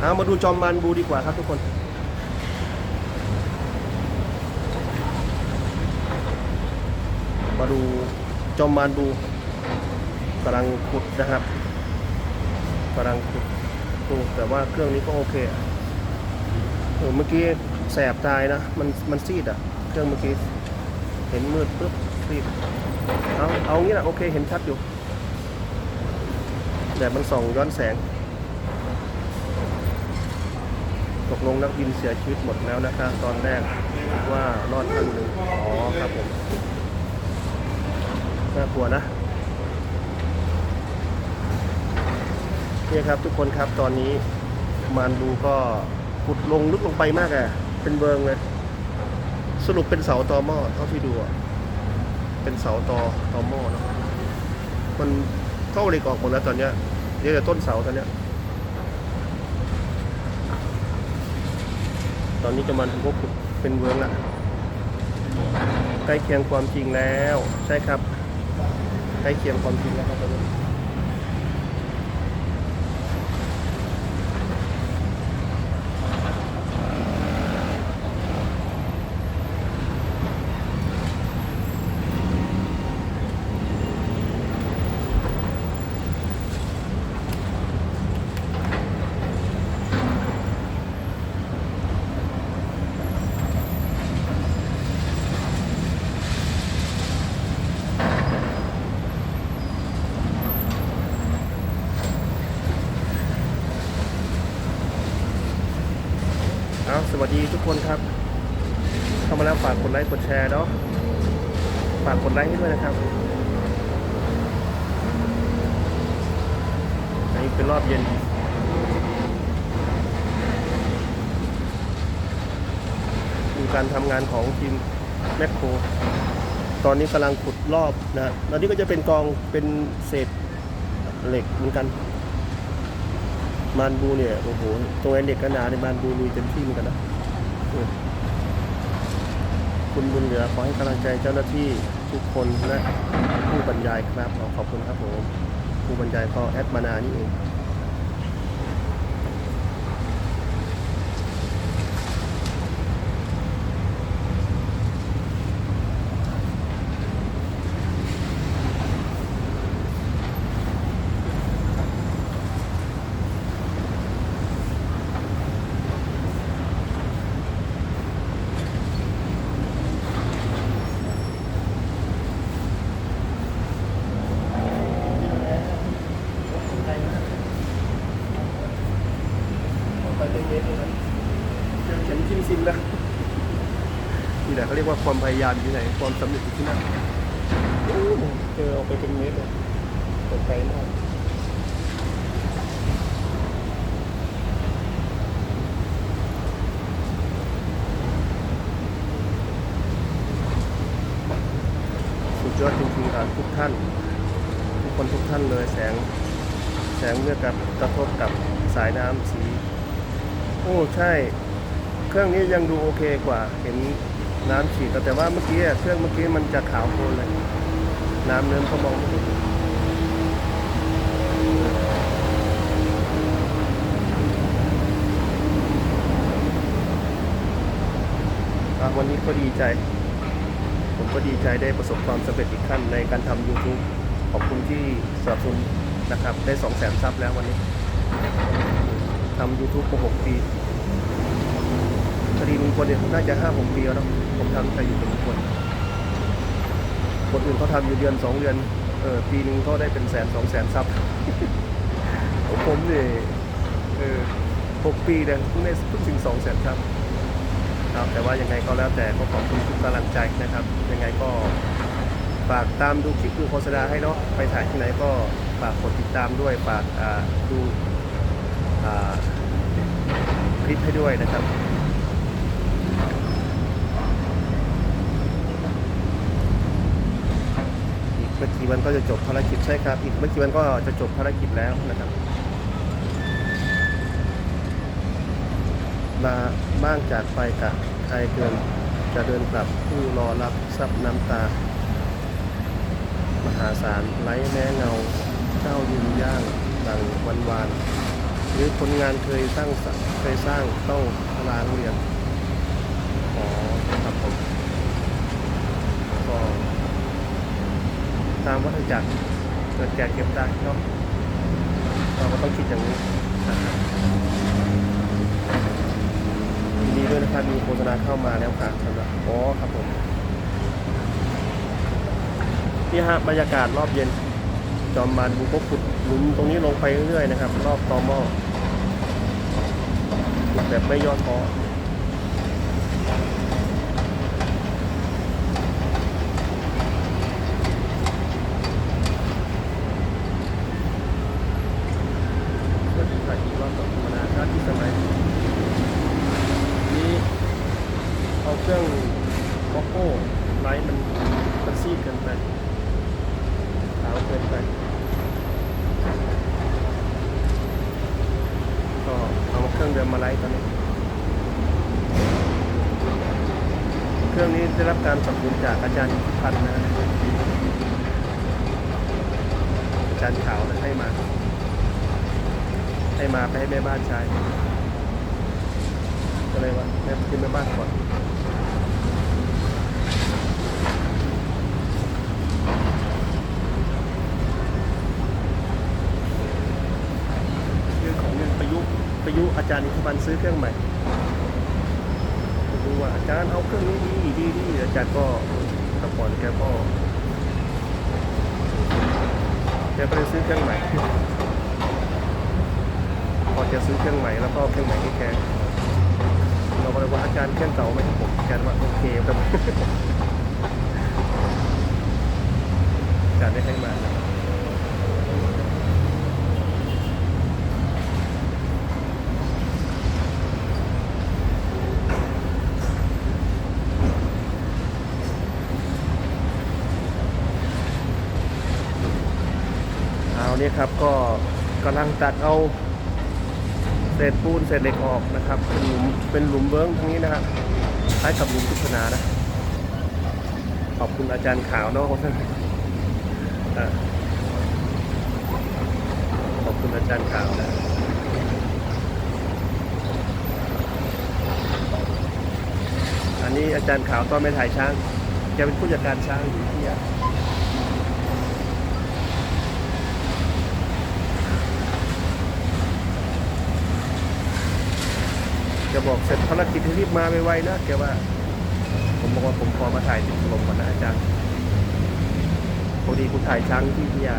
เอามาดูจอมมันบูดีกว่าครับทุกคนมาดูจอมมานบูกำลังขุดนะครับกำลังขุดดูแต่ว่าเครื่องนี้ก็โอเคเออเมื่อกี้แสบตายนะ มันมันซีดอะเครื่องเมื่อกี้ เห็นมืดปุ๊บซีดเอาเอางี้แหละโอเคเห็นชัดอยู่แดดมันส่องย้อนแสง ต กลงนักบินเสียชีวิตหมดแล้วนะคะตอนแรกว่ารอดท่านหนึ่งอ๋อครับผมน่ากลัวนะเนี่ยครับทุกคนครับตอนนี้มานดูก็ขุดลงลึกลงไปมากอะเป็นเบิงเลยสรุปเป็นเสาตอหม้อเท่าที่ดูอะเป็นเสาตอตอหม้อเนาะมันเข้าเหล็กออกหมดแล้วตอนเนี้ยเดี๋ยวแต่ต้นเสาตอนเนี้ย อนนี้จะมันก็ขุดเป็นเวิร์งละใกล้เคียงความจริงแล้ว ใช่ครับ ใกล้เคียงความจริงแล้วครับ สวัสดีทุกคนครับเข้ามาแล้วฝากกดไลค์กดแชร์เนาะฝากกดไลค์ให้ด้วยนะครับอันนี้เป็นรอบเย็นดูการทำงานของทีมแมคโครตอนนี้กำลังขุดรอบนะตอนนี้ก็จะเป็นกองเป็นเศษเหล็กเหมือนกัน มานบูเนี่ยโอ้โหตรงไอ้เด็กกระนาในมานบูลุยเต็มที่เหมือนกันนะคุณบุญเหลือขอให้กำลังใจเจ้าหน้าที่ทุกคนและผู้บรรยายครับขอขอบคุณครับผมผู้บรรยายก็แอดมานานี่เอง ไปเย็นๆเลยเจอเข็มจิ้มซิมแล้วนี่แหละเขาเรียกว่าความพยายามอยู่ที่ไหนความสำเร็จอยู่ที่นั่นโอ้โหเจอออกไปเป็นเมตรเลยตกใจมากสุดยอดจริงๆครับทุกท่าน ทุกคนทุกท่านเลยแสงแสงเมื่อกับกระทบกับสายน้ำสีโอ้ใช่ เครื่องนี้ยังดูโอเคกว่า เห็นน้ำฉีดแต่ว่าเมื่อกี้เครื่องเมื่อกี้มันจะขาวโพลนเลย น้ำเนิ้มเขามองไม่เห็นวันนี้ก็ดีใจ ผมก็ดีใจได้ประสบความสำเร็จอีกขั้นในการทำ YouTube ขอบคุณที่สนับสนุนนะครับ ได้2 0 0 0 0 0ซับแล้ววันนี้ ทำ YouTube มา6ปีคดีลุงพลเนี่ยน่าจะห้าหกปีแล้วเนาะผมทำแต่อยู่กับลุงพลคนอื่นเขาทำอยู่เดือนสองเดือนเออปีนึงเขาได้เป็นแสนสองแสนซับของผมเนี่ยเออหกปีเนี่ยเพิ่งได้เพิ่งถึงสองแสนซับครับแต่ว่ายังไงก็แล้วแต่ก็ขอบคุณทุกกำลังใจนะครับ ยังไงก็ฝากตามดูคลิปดูโฆษณาให้เนาะไปถ่ายที่ไหนก็ฝากกดติดตามด้วยฝากดูอ่า ลิปให้ด้วยนะครับอีกไม่กี่วันก็จะจบภารกิจใช่ครับ อีกไม่กี่วันก็จะจบภารกิจแล้วนะครับมาบ้างจากไปกับใครเกินจะเดินกลับผู้รอรับซับน้ำตา มหาศาลไร้แม้เงาเจ้ายืนย่างดังวันวาน รือคนงานเคยสร้างเคยสร้างต้องลาโรงเรียนอ๋อครับผมก็ตามวัฏจักรเกิดแก่เก็บได้เนาะเราก็ต้องคิดอย่างนี้ยินดีด้วยนะครับมีโฆษณาเข้ามาแล้วครับสำหรับอ๋อครับผมนี่ฮะบรรยากาศรอบเย็นจอมมารบุกขุดหลุมตรงนี้ลงไปเรื่อยๆนะครับ รอบตอม้อ แบบไม่ย่อท้อเพื่อที่ถ่ายอีกรอบต่อธรรมดาก็ที่สมัยนี้เอาเครื่องโกโก้ไลท์มันมันซีดเกินไปขาวเกินไปก็ เครื่องเดิมมาไลฟ์ตอนนี้ เครื่องนี้ได้รับการสนับสนุนจากอาจารย์พันนะอาจารย์ขาวนะให้มา ให้มาไปให้แม่บ้านใช้ก็เลยว่าแม่ขึ้นแม่บ้านก่อน เรื่องของเรื่องประยุกต์ประยุกต์อา จารย์นิพพันซื้อเครื่องใหม่ดูว่าอาจารย์เอาเครื่องนี้ดีดีดีอาจารย์ก็ตะก่อนแกก็แกก็เลยซื้อเครื่องใหม่พอจะซื้อเครื่องใหม่แล้วก็เอเครื่องใหม่ให้แกเราก็เลยว่าอาจารย์เครื่องเก่าไมครับผมอาจารย์ว่าโอเคครับอาจารย์ได้ให้มานะ นี่ครับก็กำลังตัดเอาเศษปูนเศษเหล็กออกนะครับ เป็นหลุมเป็นหลุมเบิ้งทั้งนี้นะครับคล้ายกับหลุมทุกนานะ ขอบคุณอาจารย์ขาวเนาะอะขอบคุณอาจารย์ขาวนะอันนี้อาจารย์ขาวตอนไปถ่ายช้างแกเป็นผู้จัดการช้างอยู่ที่อะ จะบอกเสร็จภารกิจรีบมาไวๆนะแกว่า ผมบอกว่าผมขอมาถ่ายติดลมก่อนนะอาจารย์พอดีคุณถ่ายช้างที่พิยา